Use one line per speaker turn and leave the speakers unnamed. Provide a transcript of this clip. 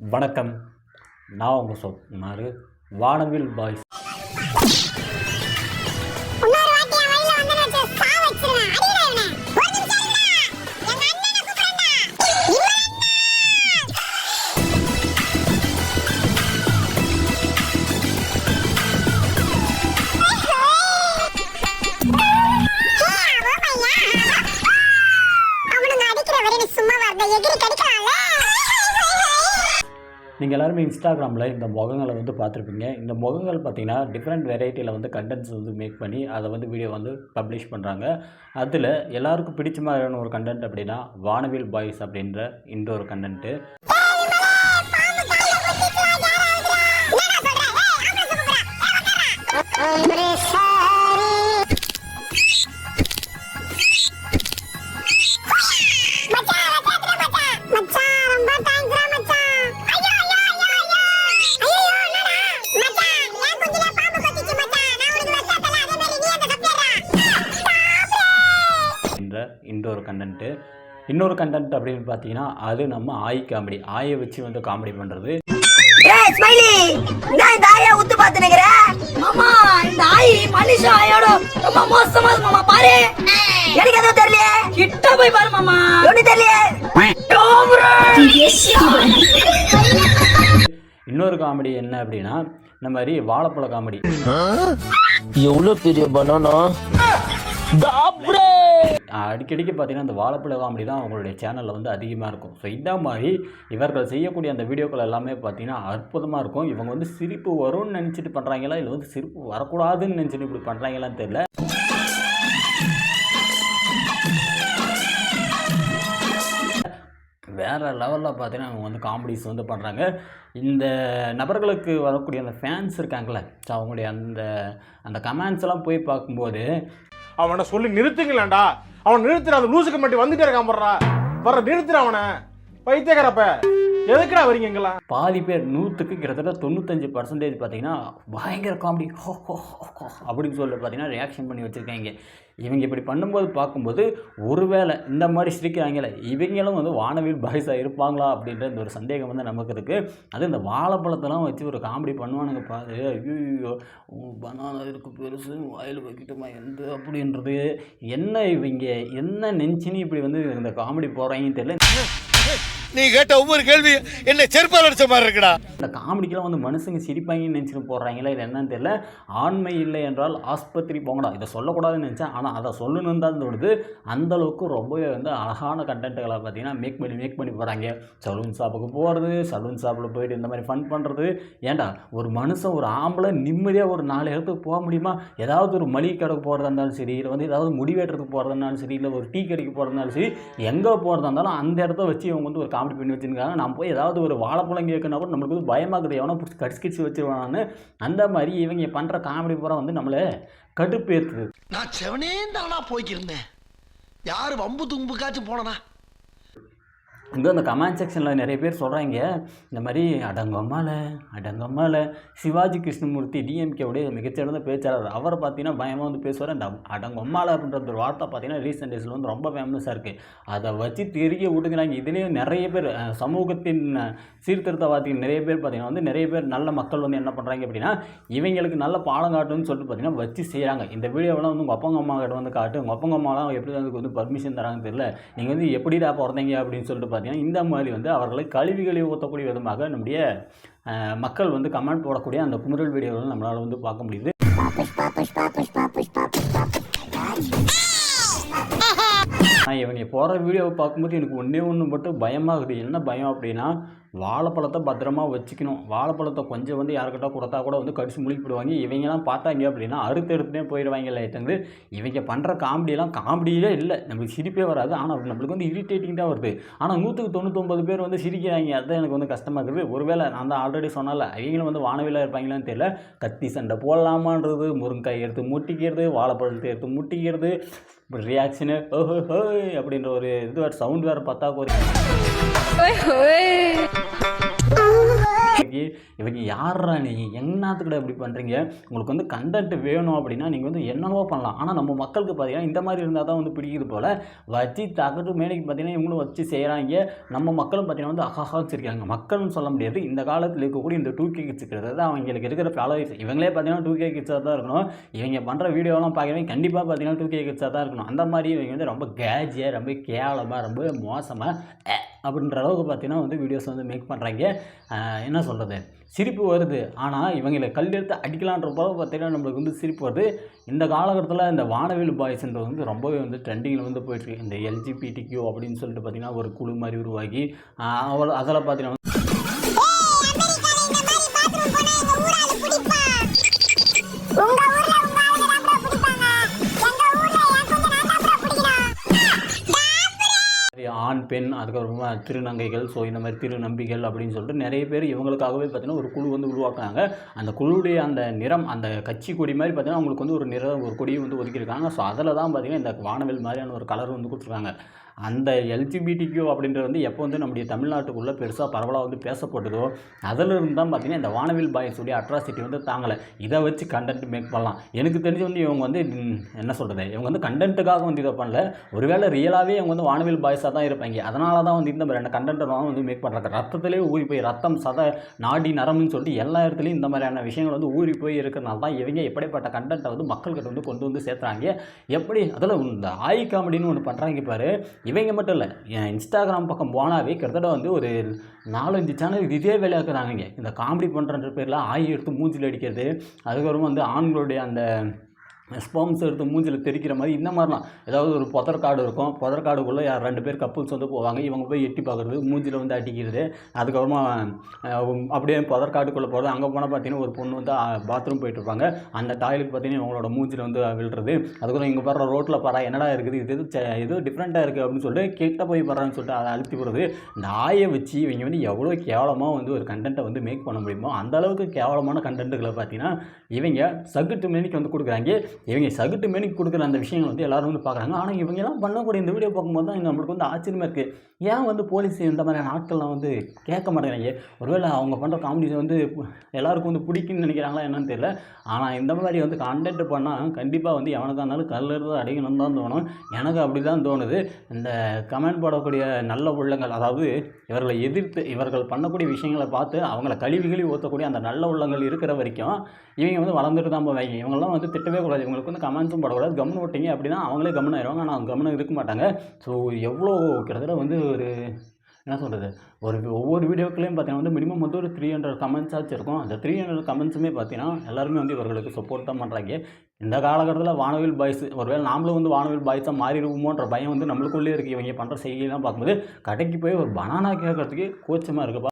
வணக்கம். நான் உங்கள் சொன்னார் வானவில் பாய்ஸ் நீங்கள் எல்லாருமே இன்ஸ்டாகிராமில் இந்த முகங்களை வந்து பார்த்துருப்பீங்க. இந்த முகங்கள் பார்த்தீங்கன்னா டிஃப்ரெண்ட் வெரைட்டியில் வந்து கண்டென்ட்ஸ் வந்து மேக் பண்ணி அதை வந்து வீடியோ வந்து பப்ளிஷ் பண்ணுறாங்க அதில் எல்லாருக்கும் பிடிச்ச மாதிரியான ஒரு கண்டென்ட் அப்படின்னா வானவில் பாய்ஸ் அப்படின்ற இந்த கண்டென்ட்டு என்ற கண்டென்ட்டு இன்னொரு கண்டென்ட் அப்படின்னு பார்த்தீங்கன்னா அது நம்ம ஆய் காமெடி ஆயை வச்சு வந்து காமெடி பண்ணுறது
ஏய் ஸ்மைலி நான் இந்த ஆயா உத்து பாத்து நிக்கிற? மாமா இந்த ஆயி மனுஷன் ஆயோட ரொம்ப மோசமா இருக்கு மாமா பாரு. எனக்கு எதுவும் தெரியல கிட்ட போய் பாரு மாமா. ஒண்ணு தெரியல
இன்னொரு காமெடி என்ன அப்படின்னா இந்த மாதிரி வாழைப்பழ காமெடி
எவ்வளோ பெரிய பனானா
அடிக்கடிக்கு பார்த்தீங்கன்னா அந்த வாழைப்பழ காமெடி தான் அவங்களுடைய சேனலில் வந்து அதிகமாக இருக்கும். ஸோ இந்த மாதிரி இவர்கள் செய்யக்கூடிய அந்த வீடியோக்கள் எல்லாமே பார்த்தீங்கன்னா அற்புதமாக இருக்கும். இவங்க வந்து சிரிப்பு வரும்னு நினச்சிட்டு பண்ணுறாங்களா இல்லை வந்து சிரிப்பு வரக்கூடாதுன்னு நினச்சிட்டு இப்படி பண்ணுறாங்களான்னு தெரியல. வேறு லெவலில் பார்த்தீங்கன்னா அவங்க வந்து காமெடிஸ் வந்து பண்ணுறாங்க இந்த நபர்களுக்கு வரக்கூடிய அந்த ஃபேன்ஸ் இருக்காங்களே ஸோ அவங்களுடைய அந்த அந்த கமெண்ட்ஸ் எல்லாம் போய் பார்க்கும்போது
அவனை சொல்லி நிறுத்துங்களேன்டா. அவன் நிறுத்துற அந்த லூசுக்கு மட்டும் வந்துட்டே இருக்கான் போடுறா. வர நிறுத்துற அவனை. பைத்தியக்காரப்ப. எதுக்குடா வரீங்க இங்கெல்லாம்?
பாதி பேர் நூற்றுக்கு கிட்டத்தட்ட தொண்ணூத்தஞ்சு பர்சன்டேஜ் பார்த்தீங்கன்னா பயங்கர காமெடி ஹோ ஹோ அப்படின்னு சொல்லி பார்த்தீங்கன்னா ரியாக்ஷன் பண்ணி வச்சுருக்காங்க. இவங்க இப்படி பண்ணும்போது பார்க்கும்போது ஒருவேளை இந்த மாதிரி சிரிக்கிறாங்களே இவங்களும் வந்து வானவில் பாய்ஸாக இருப்பாங்களா அப்படின்ற இந்த ஒரு சந்தேகம் வந்து நமக்கு இருக்குது அது இந்த வாழைப்பழத்தெல்லாம் வச்சு ஒரு காமெடி பண்ணுவானுங்க பாரு. ஐயோ பனானா இருக்கு பெருசு வாயில் வைக்கட்டுமா எந்த அப்படின்றது. என்ன இவங்க என்ன நெஞ்சுன்னு இப்படி வந்து இந்த காமெடி போகிறாங்கன்னு தெரியல.
நீ கேட்ட ஒவ்வொரு கேள்வி என்ன செருப்பால் அடிச்ச மாதிரி இருக்குடா.
இந்த காமெடிக்கெல்லாம் வந்து மனுஷங்க சிரிப்பாங்கன்னு நினச்சிட்டு போடுறாங்களா இது என்னன்னு தெரியல. ஆண்மை இல்லை என்றால் ஆஸ்பத்திரி போங்கடா. இதை சொல்லக்கூடாதுன்னு நினச்சேன் ஆனால் அதை சொல்லணும்னு தான் தோணுது. அந்தளவுக்கு ரொம்பவே வந்து அழகான கண்டென்ட்டுகளை பார்த்தீங்கன்னா மேக் பண்ணி மேக் பண்ணி போகிறாங்க சலூன் ஷாப்புக்கு போகிறது சலூன் ஷாப்பில் போயிட்டு இந்த மாதிரி ஃபன் பண்ணுறது ஏன்டா ஒரு மனுஷன் ஒரு ஆம்பளை நிம்மதியாக ஒரு நாலு இடத்துக்கு போக முடியுமா? ஏதாவது ஒரு மளிகை கடைக்கு போகிறதா இருந்தாலும் சரி இல்லை வந்து ஏதாவது முடிவெட்டுறதுக்கு போகிறதா இருந்தாலும் சரி இல்லை ஒரு டீ கடைக்கு போகிறதா இருந்தாலும் சரி எங்கே போகிறதா இருந்தாலும் அந்த இடத்த வச்சு இவங்க வந்து ஒரு காமெடி பண்ணி வச்சுருக்காங்க. நான் போய் ஏதாவது ஒரு வாழைப்பழம் கேட்கணும் கூட நம்மளுக்கு வந்து இருக்குது. எவனோ பிடிச்சி கடிச்சு கடிச்சு வச்சிருவானு அந்த மாதிரி இவங்க பண்ணுற காமெடி பூரா வந்து நம்மளை கடுப்பேற்றுது
நான் செவனே தானா போய்க்கிருந்தேன். யாரு வம்பு தும்புக்காச்சும் போனனா?
இங்கே அந்த கமெண்ட் செக்ஷனில் நிறைய பேர் சொல்கிறாங்க இந்த மாதிரி அடங்கம்மால அடங்கம்மால சிவாஜி கிருஷ்ணமூர்த்தி டிஎம்கேவுடைய மிகச்சிறந்த பேச்சாளர். அவரை பார்த்தீங்கன்னா பயமாக வந்து பேசுவார். அந்த அடங்கம்மால அப்படின்ற ஒரு வார்த்தை பார்த்தீங்கன்னா ரீசெண்ட் டேஸில் வந்து ரொம்ப ஃபேமஸாக இருக்குது அதை வச்சு தெரிய விட்டுக்கிறாங்க. இதுலேயும் நிறைய பேர் சமூகத்தின் சீர்திருத்தவாதிகள் நிறைய பேர் பார்த்தீங்கன்னா வந்து நிறைய பேர் நல்ல மக்கள் வந்து என்ன பண்ணுறாங்க அப்படின்னா இவங்களுக்கு நல்ல பாடம் காட்டுன்னு சொல்லிட்டு பார்த்தீங்கன்னா வச்சு செய்கிறாங்க இந்த வீடியோவெல்லாம் வந்து உங்கள் அப்பங்க அம்மா கிட்ட வந்து காட்டு. உங்கள் அப்பங்க அம்மாலாம் எப்படி வந்து பர்மிஷன் தராங்கன்னு தெரியல. நீங்கள் வந்து எப்படிடா பிறந்தீங்க அப்படின்னு சொல்லிட்டு பார்த்தீங்கன்னா இந்த மாதிரி வந்து அவர்களை கழிவுகளை ஊற்றக்கூடிய விதமாக நம்முடைய மக்கள் வந்து கமெண்ட் போடக்கூடிய அந்த குமுறல் வீடியோவில் நம்மளால் வந்து பார்க்க முடியுது. நான் இவங்க போகிற வீடியோவை பார்க்கும்போது எனக்கு ஒன்றே ஒன்று மட்டும் பயமாகுது என்ன பயம் அப்படின்னா வாழைப்பழத்தை பத்திரமா வச்சுக்கணும். வாழைப்பழத்தை கொஞ்சம் வந்து யாருக்கிட்ட கொடுத்தா கூட வந்து கடிச்சு முழிப்பிடுவாங்க இவங்கெல்லாம் பார்த்தாங்க அப்படின்னா அறுத்து எடுத்துனே போயிடுவாங்க லைட்டந்து இவங்க பண்ணுற காமெடியெல்லாம் காமெடியே இல்லை. நம்மளுக்கு சிரிப்பே வராது. ஆனால் நம்மளுக்கு வந்து இரிட்டேட்டிங் தான் வருது. ஆனால் நூற்றுக்கு தொண்ணூத்தொம்பது பேர் வந்து சிரிக்கிறாங்க. அதுதான் எனக்கு வந்து கஷ்டமாக இருக்குது. ஒருவேளை நான் தான் ஆல்ரெடி சொன்னால அவங்களும் வந்து வானவிலாக இருப்பாங்களான்னு தெரியல. கத்தி சண்டை போடலாமான்றது முருங்காய் எடுத்து முட்டிக்கிறது வாழைப்பழத்தை எடுத்து முட்டிக்கிறது இப்படி ரியாக்ஷனு ஓஹோ ஹோய் அப்படின்ற ஒரு இது வேறு சவுண்ட் வேறு பார்த்தா ஒரு இவங்க யாரா நீ? என்னத்துக்கிட்ட இப்படி பண்ணுறீங்க உங்களுக்கு வந்து கண்டென்ட் வேணும் அப்படின்னா நீங்கள் வந்து என்னவோ பண்ணலாம். ஆனால் நம்ம மக்களுக்கு பார்த்தீங்கன்னா இந்த மாதிரி இருந்தால் தான் வந்து பிடிக்குது போல். வச்சு தகட்டு மேடைக்கு பார்த்தீங்கன்னா இவங்களும் வச்சு செய்கிறாங்க நம்ம மக்களும் பார்த்தீங்கன்னா வந்து அகாஹா வச்சிருக்காங்க. மக்கள்னு சொல்ல முடியாது. இந்த காலத்தில் இருக்கக்கூடிய இந்த டூ கே கிட்ஸ் அதாவது அவங்களுக்கு இருக்கிற ஃபாலோவர்ஸ் இவங்களே பார்த்தீங்கன்னா டூ கே கிட்ஸாக தான் இருக்கணும். இவங்க பண்ணுற வீடியோலாம் பார்க்குறவங்க கண்டிப்பாக பார்த்தீங்கன்னா டூ கே கிட்ஸாக தான் இருக்கணும். அந்த மாதிரி இவங்க வந்து ரொம்ப கேஜியாக ரொம்ப கேவலமாக ரொம்ப மோசமாக அப்படின்ற அளவுக்கு பார்த்தீங்கன்னா வந்து வீடியோஸ் வந்து மேக் பண்ணுறாங்க என்ன சொல்கிறது சிரிப்பு வருது. ஆனால் இவங்களை கல் எடுத்து அடிக்கலான்ற போல பார்த்தீங்கன்னா நம்மளுக்கு வந்து சிரிப்பு வருது. இந்த காலகட்டத்தில் இந்த வானவில் பாய்ஸ்ன்றது வந்து ரொம்பவே வந்து ட்ரெண்டிங்கில் வந்து போயிட்டுருக்கு இந்த எல்ஜிபிடிக்யூ அப்படின்னு சொல்லிட்டு பார்த்தீங்கன்னா ஒரு குழு மாதிரி உருவாகி அவள் அவ- அதில் பார்த்தீங்கன்னா பெண் அதுக்கப்புறமா திருநங்கைகள் ஸோ இந்த மாதிரி திருநம்பிகள் அப்படின்னு சொல்லிட்டு நிறைய பேர் இவங்களுக்காகவே பார்த்தீங்கன்னா ஒரு குழு வந்து உருவாக்குறாங்க அந்த குழுவுடைய அந்த நிறம் அந்த கட்சி கொடி மாதிரி பார்த்தீங்கன்னா அவங்களுக்கு வந்து ஒரு நிற ஒரு கொடியை வந்து ஒதுக்கியிருக்காங்க. ஸோ அதில் தான் பார்த்திங்கன்னா இந்த வானவில் மாதிரியான ஒரு கலர் வந்து கொடுத்துருக்காங்க. அந்த எல்ஜிபிடிக்யூ அப்படின்றது வந்து எப்போ வந்து நம்முடைய தமிழ்நாட்டுக்குள்ளே பெருசாக பரவலாக வந்து பேசப்பட்டதோ அதிலிருந்து தான் பார்த்தீங்கன்னா இந்த வானவில் பாய்ஸுடைய அட்ராசிட்டி வந்து தாங்கலை. இதை வச்சு கண்டென்ட் மேக் பண்ணலாம். எனக்கு தெரிஞ்சு வந்து இவங்க வந்து என்ன சொல்கிறது இவங்க வந்து கண்டென்ட்டுக்காக வந்து இதை பண்ணல. ஒருவேளை ரியலாகவே இவங்க வந்து வானவில் பாய்ஸாக தான் இருப்பாங்க. அதனால தான் வந்து இந்த மாதிரியான கண்டென்ட்டை தான் வந்து மேக் பண்ணுறாங்க ரத்தத்திலே ஊறி போய் ரத்தம் சத நாடி நரம்புன்னு சொல்லிட்டு எல்லா இடத்துலையும் இந்த மாதிரியான விஷயங்கள் வந்து ஊறி போய் இருக்கிறனால தான் இவங்க எப்படிப்பட்ட கண்டென்ட்டை வந்து மக்கள்கிட்ட வந்து கொண்டு வந்து சேர்த்துறாங்க. எப்படி? அதில் இந்த ஆய் காமெடின்னு ஒன்று பண்ணுறாங்க பாரு. இவங்க மட்டும் இல்லை என் இன்ஸ்டாகிராம் பக்கம் போனாவே கிட்டத்தட்ட வந்து ஒரு நாலஞ்சு சேனல் இதே வேலையாக்குறாங்க இந்த காமெடி பண்ணுறன்ற பேரில் ஆய் எடுத்து மூஞ்சில் அடிக்கிறது அதுக்கப்புறமா வந்து ஆண்களுடைய அந்த ஸ்பம்ஸ் எடுத்து மூஞ்சில் தெரிக்கிற மாதிரி இந்த மாதிரிலாம். ஏதாவது ஒரு புதற்காடு இருக்கும். புதற்காடுக்குள்ளே யார் ரெண்டு பேர் கப்புள்ஸ் வந்து போவாங்க. இவங்க போய் எட்டி பார்க்குறது மூஞ்சில் வந்து அடிக்கிறது. அதுக்கப்புறமா அப்படியே பொதற்காடுக்குள்ளே போகிறது அங்கே போனால் பார்த்தீங்கன்னா ஒரு பொண்ணு வந்து பாத்ரூம் போயிட்டு இருப்பாங்க. அந்த டாய்லெட் பார்த்தீங்கன்னா இவங்களோட மூஞ்சில் வந்து விழுறது. அதுக்கப்புறம் இங்கே பாரு ரோட்டில் பாரா என்னடா இருக்குது? இது எது டிஃப்ரெண்ட்டாக இருக்குது அப்படின்னு சொல்லிட்டு கிட்ட போய் பாருன்னு சொல்லிட்டு அதை அழுத்தி போடுறது. இந்த ஆயை வச்சு இவங்க வந்து எவ்வளோ கேவலமாக வந்து ஒரு கண்டென்ட்டை வந்து மேக் பண்ண முடியுமோ அந்த அளவுக்கு கேவலமான கண்டென்ட்டுகளை பார்த்தீங்கன்னா இவங்க சகுட்டு மேனிக்கு வந்து கொடுக்குறாங்க. இவங்க சகுட்டு மேனிக்கு கொடுக்குற அந்த விஷயங்கள் வந்து எல்லாரும் வந்து பார்க்குறாங்க. ஆனால் இவங்கெல்லாம் பண்ணக்கூடிய இந்த வீடியோ பார்க்கும்போது தான் நம்மளுக்கு வந்து ஆச்சரியமாக இருக்குது ஏன் வந்து போலீஸ் இந்த மாதிரியான ஆட்கள்லாம் வந்து கேட்க மாட்டேங்கிறாங்க? ஒருவேளை அவங்க பண்ணுற காமெடிஸ் வந்து எல்லாருக்கும் வந்து பிடிக்குன்னு நினைக்கிறாங்களா என்னன்னு தெரியல. ஆனால் இந்த மாதிரி வந்து கண்டென்ட் பண்ணால் கண்டிப்பாக வந்து எவனுக்கு இருந்தாலும் கல்லெடுத்து அடிக்கணும்னு தான் தோணும். எனக்கு அப்படி தான் தோணுது. இந்த கமெண்ட் போடக்கூடிய நல்ல உள்ளங்கள் அதாவது இவர்களை எதிர்த்து இவர்கள் பண்ணக்கூடிய விஷயங்களை பார்த்து அவங்கள கழுவி கழிவு ஊற்றக்கூடிய அந்த நல்ல உள்ளங்கள் இருக்கிற வரைக்கும் இவங்க வந்து வளர்ந்துட்டு தான் போவாங்க. இவங்கெல்லாம் வந்து திட்டவே கூடாது. இவங்களுக்கு வந்து கமெண்ட்ஸும் போடக்கூடாது. கவனம் விட்டீங்க அப்படின்னா அவங்களே கவனம் ஆயிடுவாங்க ஆனால் அவங்க கவனம் இருக்க மாட்டாங்க. ஸோ எவ்வளோ கிட்டத்தட்ட வந்து ஒரு என்ன சொல்கிறது ஒரு ஒவ்வொரு வீடியோக்குள்ளேயும் பார்த்தீங்கன்னா வந்து மினிமம் வந்து ஒரு த்ரீ ஹண்ட்ரட் கமெண்ட்ஸ் ஆச்சு இருக்கும். அந்த த்ரீ ஹண்ட்ரட் கமெண்ட்ஸுமே பார்த்தீங்கன்னா எல்லாருமே வந்து இவர்களுக்கு சப்போர்ட் தான் பண்ணுறாங்க இந்த காலகட்டத்தில் வானவில் பாய்ஸ் ஒருவேளை நாமளும் வந்து வானவில் பாய்ஸாக மாறிடுவோமோன்ற பயம் வந்து நம்மளுக்குள்ளே இருக்குது இவங்க பண்ணுற செய்தியெல்லாம் பார்க்கும்போது கடைக்கு போய் ஒரு பனானா கேட்கறதுக்கு கூச்சமாக இருக்குப்பா